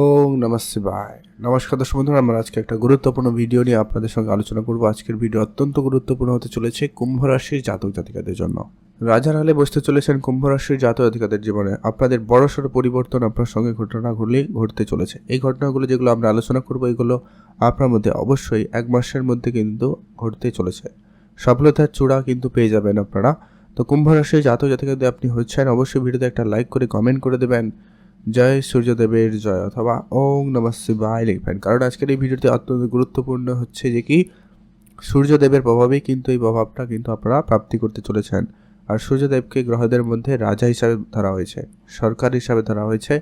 ওম নমঃ শিবায়। নমস্কার দর্শক বন্ধুরা, আমরা আজকে একটা গুরুত্বপূর্ণ ভিডিও নিয়ে আপনাদের সঙ্গে আলোচনা করব। আজকের ভিডিও অত্যন্ত গুরুত্বপূর্ণ হতে চলেছে কুম্ভ রাশির জাতক জাতিকাদের জন্য। রাজার হালে বসতে চলেছেন কুম্ভ রাশির জাতক জাতিকাদের জীবনে। আপনাদের বড়সড় পরিবর্তন আপনার সঙ্গে ঘটনা ঘটলে ঘটতে চলেছে। এই ঘটনাগুলো যেগুলো আমরা আলোচনা করব, এগুলো আপনার মধ্যে অবশ্যই এক মাসের মধ্যে কিন্তু ঘটতে চলেছে। সফলতার চূড়া কিন্তু পেয়ে যাবেন আপনারা। তো কুম্ভ রাশির জাতক জাতিকাদের আপনি হচ্ছেন, অবশ্যই ভিডিওতে একটা লাইক করে, কমেন্ট করে দেবেন। জয় সূর্যদেবের জয় অথবা ওং নমঃ শিবায় লিখবেন। কারণ আজকের এই ভিডিওটি অত্যন্ত গুরুত্বপূর্ণ হচ্ছে যে কি, সূর্যদেবের প্রভাবেই কিন্তু এই প্রভাবটা কিন্তু আপনারা প্রাপ্তি করতে চলেছেন। আর সূর্যদেবকে গ্রহদের মধ্যে রাজা হিসাবে ধরা হয়েছে, সরকার হিসাবে ধরা হয়েছে।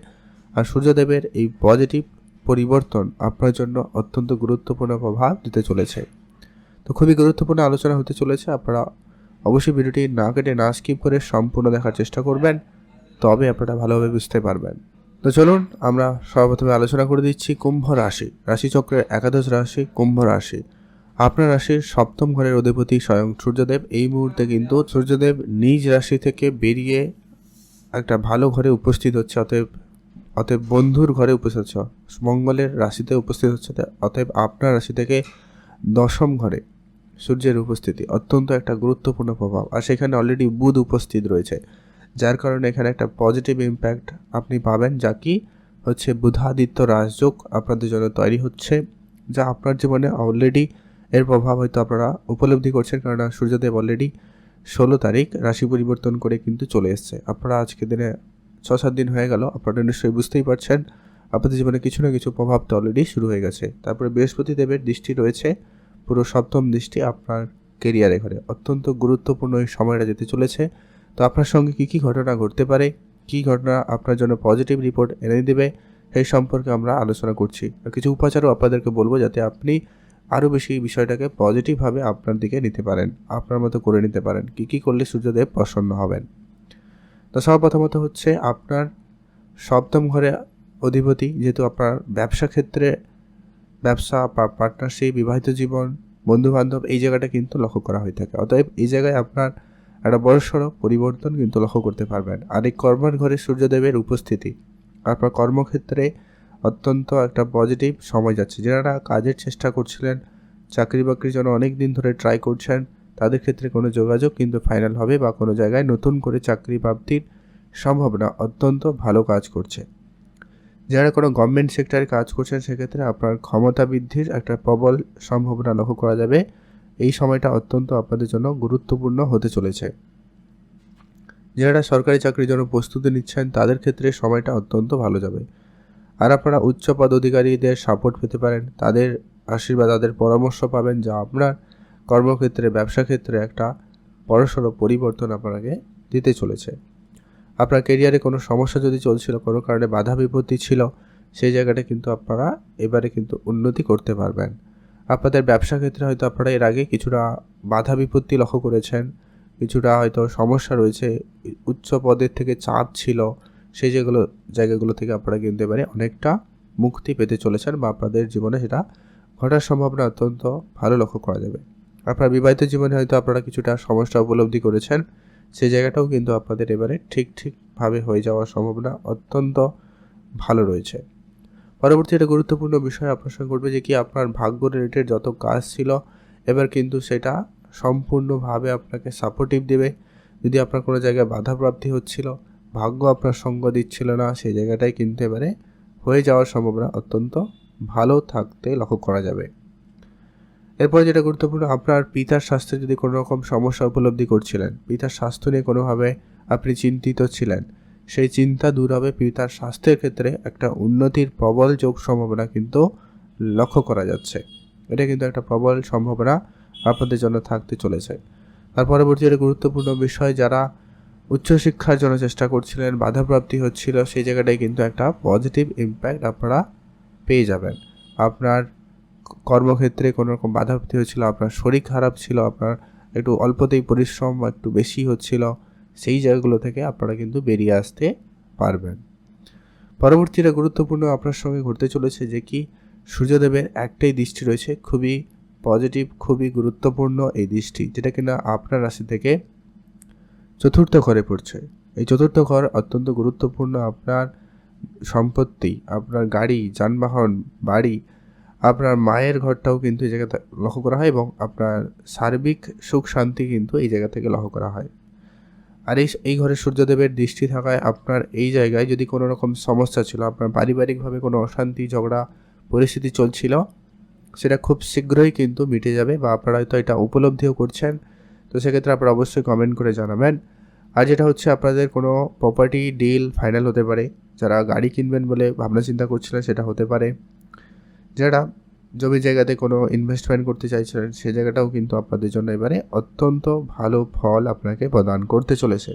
আর সূর্যদেবের এই পজিটিভ পরিবর্তন আপনার জন্য অত্যন্ত গুরুত্বপূর্ণ প্রভাব দিতে চলেছে। তো খুবই গুরুত্বপূর্ণ আলোচনা হতে চলেছে, আপনারা অবশ্যই ভিডিওটি না কেটে না স্কিপ করে সম্পূর্ণ দেখার চেষ্টা করবেন, তবে আপনারা ভালোভাবে বুঝতে পারবেন। তো চলুন, আমরা সর্বপ্রথমে আলোচনা করে দিচ্ছি কুম্ভ রাশি। রাশিচক্রের একাদশ রাশি, কুম্ভ রাশি। আপনার রাশির সপ্তম ঘরের অধিপতি স্বয়ং সূর্যদেব। এই মুহূর্তে কিন্তু সূর্যদেব নিজ রাশি থেকে বেরিয়ে একটা ভালো ঘরে উপস্থিত হচ্ছে, অতএব অতএব বন্ধুর ঘরে উপস্থিত হচ্ছে, মঙ্গলের রাশিতে উপস্থিত হচ্ছে, অতএব আপনার রাশি থেকে দশম ঘরে সূর্যের উপস্থিতি অত্যন্ত একটা গুরুত্বপূর্ণ প্রভাব। আর সেখানে অলরেডি বুধ উপস্থিত রয়েছে। যার কারণে এখানে একটা পজিটিভ ইম্প্যাক্ট আপনি পাবেন, যা কি হচ্ছে বুধাদিত্য রাজযোগ আপনাদের জন্য তৈরি হচ্ছে, যা আপনার জীবনে অলরেডি এর প্রভাব হয়তো আপনারা উপলব্ধি করছেন কারণ সূর্যদেব অলরেডি ষোলো তারিখ রাশি পরিবর্তন করে কিন্তু চলে এসছে। আপনারা আজকে দিনে ছ সাত দিন হয়ে গেল, আপনারা নিশ্চয়ই বুঝতেই পারছেন, আপনাদের জীবনে কিছু না কিছু প্রভাব তো অলরেডি শুরু হয়ে গেছে। তারপরে বৃহস্পতি দেবের দৃষ্টি রয়েছে, পুরো সপ্তম দৃষ্টি আপনার কেরিয়ারে ঘরে। অত্যন্ত গুরুত্বপূর্ণ এই সময়টা যেতে চলেছে তো আপনার সঙ্গে কী কী ঘটনা ঘটতে পারে, কী ঘটনা আপনার জন্য পজিটিভ রিপোর্ট এনে দেবে, সেই সম্পর্কে আমরা আলোচনা করছি। আর কিছু উপাচারও আপনাদেরকে বলব যাতে আপনি আরও বেশি এই বিষয়টাকে পজিটিভভাবে আপনার দিকে নিতে পারেন, আপনার মতো করে নিতে পারেন, কী কী করলে সূর্যদেব প্রসন্ন হবেন। তো সর্বপ্রথমত হচ্ছে আপনার সপ্তম ঘরে অধিপতি, যেহেতু আপনার ব্যবসা ক্ষেত্রে ব্যবসা পার্টনারশিপ বিবাহিত জীবন, বন্ধুবান্ধব, এই জায়গাটা কিন্তু লক্ষ্য করা হয়ে থাকে। অতএব এই জায়গায় আপনার একটা বড়সড় পরিবর্তন কিন্তু লক্ষ্য করতে পারবেন। আর এই কর্মের ঘরে সূর্যদেবের উপস্থিতি। আপনার কর্মক্ষেত্রে অত্যন্ত একটা পজিটিভ সময় যাচ্ছে। যারা কাজের চেষ্টা করছিলেন, চাকরি বাকরির জন্য অনেক দিন ধরে ট্রাই করছেন, তাদের ক্ষেত্রে কোনো যোগাযোগ কিন্তু ফাইনাল হবে বা কোনো জায়গায় নতুন করে চাকরি প্রাপ্তির সম্ভাবনা অত্যন্ত ভালো কাজ করছে। যারা কোনো গভর্নমেন্ট সেক্টরে কাজ করছেন, সেক্ষেত্রে আপনার ক্ষমতা বৃদ্ধির একটা প্রবল সম্ভাবনা লক্ষ্য করা যাবে। এই সময়টা অত্যন্ত আপনাদের জন্য গুরুত্বপূর্ণ হতে চলেছে। যারা সরকারি চাকরির জন্য প্রস্তুতি নিচ্ছেন, তাদের ক্ষেত্রে সময়টা অত্যন্ত ভালো যাবে। আর আপনারা উচ্চ পদ অধিকারীদের সাপোর্ট পেতে পারেন, তাদের আশীর্বাদ, তাদের পরামর্শ পাবেন যা আপনার কর্মক্ষেত্রে, ব্যবসা ক্ষেত্রে একটা বড়সড় পরিবর্তন আপনাকে দিতে চলেছে। আপনার কেরিয়ারে কোনো সমস্যা যদি চলছিল, কোনো কারণে বাধা বিপত্তি ছিল, সেই জায়গাটা কিন্তু আপনারা এবারে কিন্তু উন্নতি করতে পারবেন। আপনাদের ব্যবসা ক্ষেত্রে হয়তো আপনারা এর আগে কিছুটা বাধা বিপত্তি লক্ষ্য করেছেন, কিছুটা হয়তো সমস্যা রয়েছে, উচ্চ পদের থেকে চাপ ছিল, সেই যেগুলো জায়গাগুলো থেকে আপনারা কিন্তু এবারে অনেকটা মুক্তি পেতে চলেছেন বা আপনাদের জীবনে সেটা ঘটার সম্ভাবনা অত্যন্ত ভালো লক্ষ্য করা যাবে। আপনার বিবাহিত জীবনে হয়তো আপনারা কিছুটা সমস্যা উপলব্ধি করেছেন, সেই জায়গাটাও কিন্তু আপনাদের এবারে ঠিক ঠিকভাবে হয়ে যাওয়ার সম্ভাবনা অত্যন্ত ভালো রয়েছে। পরবর্তী একটা গুরুত্বপূর্ণ বিষয় আপনার সঙ্গে ঘটবে যে কি আপনার ভাগ্য রিলেটেড যত কাজ ছিল, এবার কিন্তু সেটা সম্পূর্ণভাবে আপনাকে সাপোর্টিভ দেবে। যদি আপনার কোনো জায়গায় বাধাপ্রাপ্তি হচ্ছিল, ভাগ্য আপনার সঙ্গ দিচ্ছিল না, সেই জায়গাটাই কিন্তু এবারে হয়ে যাওয়ার সম্ভাবনা অত্যন্ত ভালো থাকতে লক্ষ্য করা যাবে। এরপরে যেটা গুরুত্বপূর্ণ, আপনার পিতার স্বাস্থ্যে যদি কোনো রকম সমস্যা উপলব্ধি করছিলেন, পিতার স্বাস্থ্য নিয়ে কোনোভাবে আপনি চিন্তিত ছিলেন সেই চিন্তা দূর হবে পিতার স্বাস্থ্যের ক্ষেত্রে একটা উন্নতির প্রবল যোগ সম্ভাবনা কিন্তু লক্ষ্য করা যাচ্ছে। এটা কিন্তু একটা প্রবল সম্ভাবনা আপনাদের জন্য থাকতে চলেছে। তার পরবর্তী একটা গুরুত্বপূর্ণ বিষয়, যারা উচ্চশিক্ষার জন্য চেষ্টা করছিলেন, বাধাপ্রাপ্তি হচ্ছিল, সেই জায়গাটায় কিন্তু একটা পজিটিভ ইম্প্যাক্ট আপনারা পেয়ে যাবেন। আপনার কর্মক্ষেত্রে কোনো রকম বাধাপ্রাপ্তি হচ্ছিল, আপনার শরীর খারাপ ছিল, আপনার একটু অল্পতেই পরিশ্রম একটু বেশি হচ্ছিল সেই জায়গাগুলো থেকে আপনারা কিন্তু বেরিয়ে আসতে পারবেন। পরবর্তীটা গুরুত্বপূর্ণ আপনার সঙ্গে ঘটতে চলেছে যে কি, সূর্যদেবের একটাই দৃষ্টি রয়েছে খুবই পজিটিভ খুবই গুরুত্বপূর্ণ এই দৃষ্টি, যেটা কিনা আপনার রাশি থেকে চতুর্থ ঘরে পড়ছে। এই চতুর্থ ঘর অত্যন্ত গুরুত্বপূর্ণ আপনার সম্পত্তি, আপনার গাড়ি, যানবাহন, বাড়ি, আপনার মায়ের ঘরটাও কিন্তু এই জায়গাতে লক্ষ্য করা হয় এবং আপনার সার্বিক সুখ শান্তি কিন্তু এই জায়গা থেকে লক্ষ্য করা হয়। আর এই এই ঘরে সূর্যদেবের দৃষ্টি থাকায় আপনার এই জায়গায় যদি কোনো রকম সমস্যা ছিল, আপনার পারিবারিকভাবে কোনো অশান্তি, ঝগড়া, পরিস্থিতি চলছিল, সেটা খুব শীঘ্রই কিন্তু মিটে যাবে বা আপনারা হয়তো এটা উপলব্ধিও করছেন। তো সেক্ষেত্রে আপনারা অবশ্যই কমেন্ট করে জানাবেন। আর যেটা হচ্ছে আপনাদের কোনো প্রপার্টি ডিল ফাইনাল হতে পারে, যারা গাড়ি কিনবেন বলে ভাবনা চিন্তা করছিলেন সেটা হতে পারে। যারা জমি জায়গাতে কোনো ইনভেস্টমেন্ট করতে চাইছিলেন, সে জায়গাটাও কিন্তু আপনাদের জন্য এবারে অত্যন্ত ভালো ফল আপনাকে প্রদান করতে চলেছে।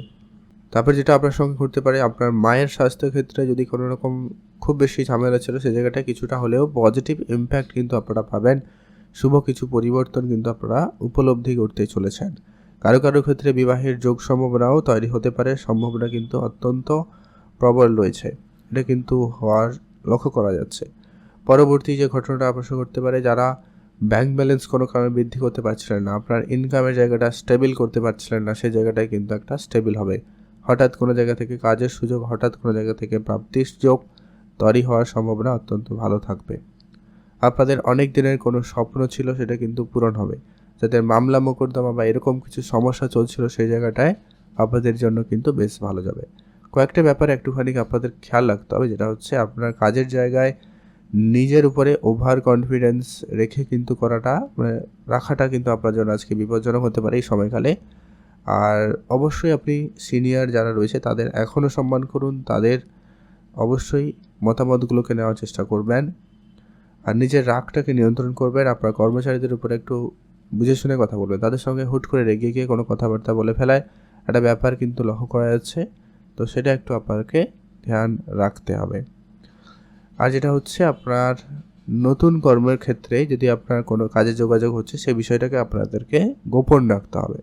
তারপর যেটা আপনার সঙ্গে ঘটতে পারে, আপনার মায়ের স্বাস্থ্য ক্ষেত্রে যদি কোনো রকম খুব বেশি ঝামেলা ছিল, সে জায়গাটা কিছুটা হলেও পজিটিভ ইম্প্যাক্ট কিন্তু আপনারা পাবেন। শুভ কিছু পরিবর্তন কিন্তু আপনারা উপলব্ধি করতে চলেছেন। কারও কারও ক্ষেত্রে বিবাহের যোগ সম্ভাবনাও তৈরি হতে পারে, সম্ভাবনা কিন্তু অত্যন্ত প্রবল রয়েছে। এটা কিন্তু হওয়ার লক্ষ্য করা যাচ্ছে। পরবর্তী যে ঘটনাটা আপনার ঘটতে পারে, যারা ব্যাংক ব্যালেন্স কোনো কারণে বৃদ্ধি করতে পারছিলেন না, আপনার ইনকামের জায়গাটা স্টেবল করতে পারছিলেন না, সেই জায়গাটায় কিন্তু একটা স্টেবল হবে। হঠাৎ কোনো জায়গা থেকে কাজের সুযোগ, হঠাৎ কোনো জায়গা থেকে প্রাপ্তির যোগ তৈরি হওয়ার সম্ভাবনা অত্যন্ত ভালো থাকবে। আপনাদের অনেক দিনের কোনো স্বপ্ন ছিল, সেটা কিন্তু পূরণ হবে। যাদের মামলা, মোকদ্দমা বা এরকম কিছু সমস্যা চলছিল, সেই জায়গাটায় আপনাদের জন্য কিন্তু বেশ ভালো যাবে। কয়েকটা ব্যাপারে একটুখানি আপনাদের খেয়াল রাখতে হবে, যেটা হচ্ছে আপনার কাজের জায়গায় নিজের উপরে ওভার কনফিডেন্স রেখে কিন্তু করাটা মানে রাখাটা কিন্তু আপনার জন্য আজকে বিপজ্জনক হতে পারে এই সময়কালে। আর অবশ্যই আপনি সিনিয়র যারা রয়েছে, তাদের এখনও সম্মান করুন, তাদের অবশ্যই মতামতগুলোকে নেওয়ার চেষ্টা করবেন। আর নিজের রাগটাকে নিয়ন্ত্রণ করবেন, আপনার কর্মচারীদের উপরে একটু বুঝে শুনে কথা বলবেন। তাদের সঙ্গে হুট করে রেগে গিয়ে কোনো কথাবার্তা বলে ফেলায় একটা ব্যাপার কিন্তু লক্ষ্য করা যাচ্ছে। তো সেটা একটু আপনাকে ধ্যান রাখতে হবে। আর যেটা হচ্ছে আপনার নতুন কর্মের ক্ষেত্রে যদি আপনার কোনো কাজে যোগাযোগ হচ্ছে সেই বিষয়টাকে আপনাদেরকে গোপন রাখতে হবে।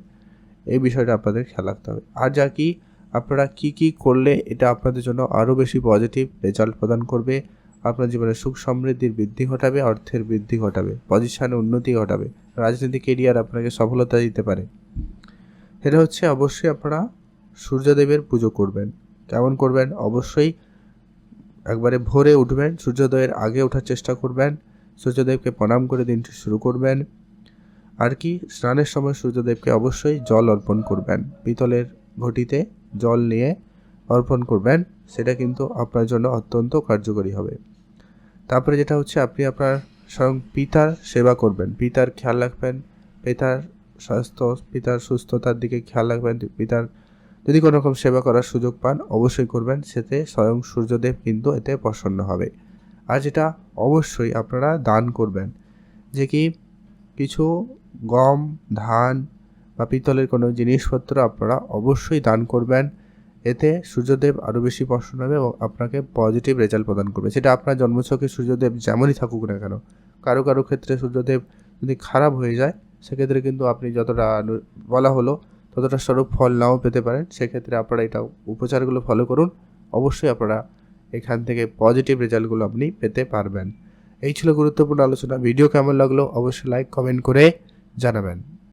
এই বিষয়টা আপনাদের খেয়াল রাখতে হবে। আর যা কি, আপনারা কি কি করলে এটা আপনাদের জন্য আরও বেশি পজিটিভ রেজাল্ট প্রদান করবে, আপনার জীবনে সুখ সমৃদ্ধির বৃদ্ধি ঘটাবে, অর্থের বৃদ্ধি ঘটাবে পজিশনে উন্নতি ঘটাবে, রাজনৈতিক কেরিয়ার আপনাকে সফলতা দিতে পারে। সেটা হচ্ছে অবশ্যই আপনারা সূর্যদেবের পুজো করবেন। কেমন করবেন? অবশ্যই একবারে ভোরে উঠবেন, সূর্যোদয়ের আগে ওঠার চেষ্টা করবেন, সূর্যদেবকে প্রণাম করে দিনটি শুরু করবেন। আর কি, স্নানের সময় সূর্যদেবকে অবশ্যই জল অর্পণ করবেন। পিতলের ঘটিতে জল নিয়ে অর্পণ করবেন, সেটা কিন্তু আপনার জন্য অত্যন্ত কার্যকরী হবে। তারপরে যেটা হচ্ছে, আপনি আপনার স্বয়ং পিতার সেবা করবেন। পিতার খেয়াল রাখবেন, পিতার স্বাস্থ্য, পিতার সুস্থতার দিকে খেয়াল রাখবেন, পিতার যদি কোনো রকম সেবা করার সুযোগ পান, অবশ্যই করবেন। সেতে স্বয়ং সূর্যদেব কিন্তু এতে প্রসন্ন হবে। আর যেটা অবশ্যই আপনারা দান করবেন, যে কি কিছু গম, ধান বা পিতলের কোনো জিনিসপত্র আপনারা অবশ্যই দান করবেন। এতে সূর্যদেব আরও বেশি প্রসন্ন হবে এবং আপনাকে পজিটিভ রেজাল্ট প্রদান করবে। সেটা আপনার জন্মছকে সূর্যদেব যেমনই থাকুক না কেন, কারও কারও ক্ষেত্রে সূর্যদেব যদি খারাপ হয়ে যায়, সেক্ষেত্রে কিন্তু আপনি যতটা বলা হলো ততটা স্বরূপ ফল নাও পেতে পারেন, সেক্ষেত্রে আপনারা এটা উপচারগুলো ফলো করুন। অবশ্যই আপনারা এখান থেকে পজিটিভ রেজাল্টগুলো আপনি পেতে পারবেন। এই ছিল গুরুত্বপূর্ণ আলোচনা। ভিডিও কেমন লাগল? অবশ্যই লাইক কমেন্ট করে জানাবেন।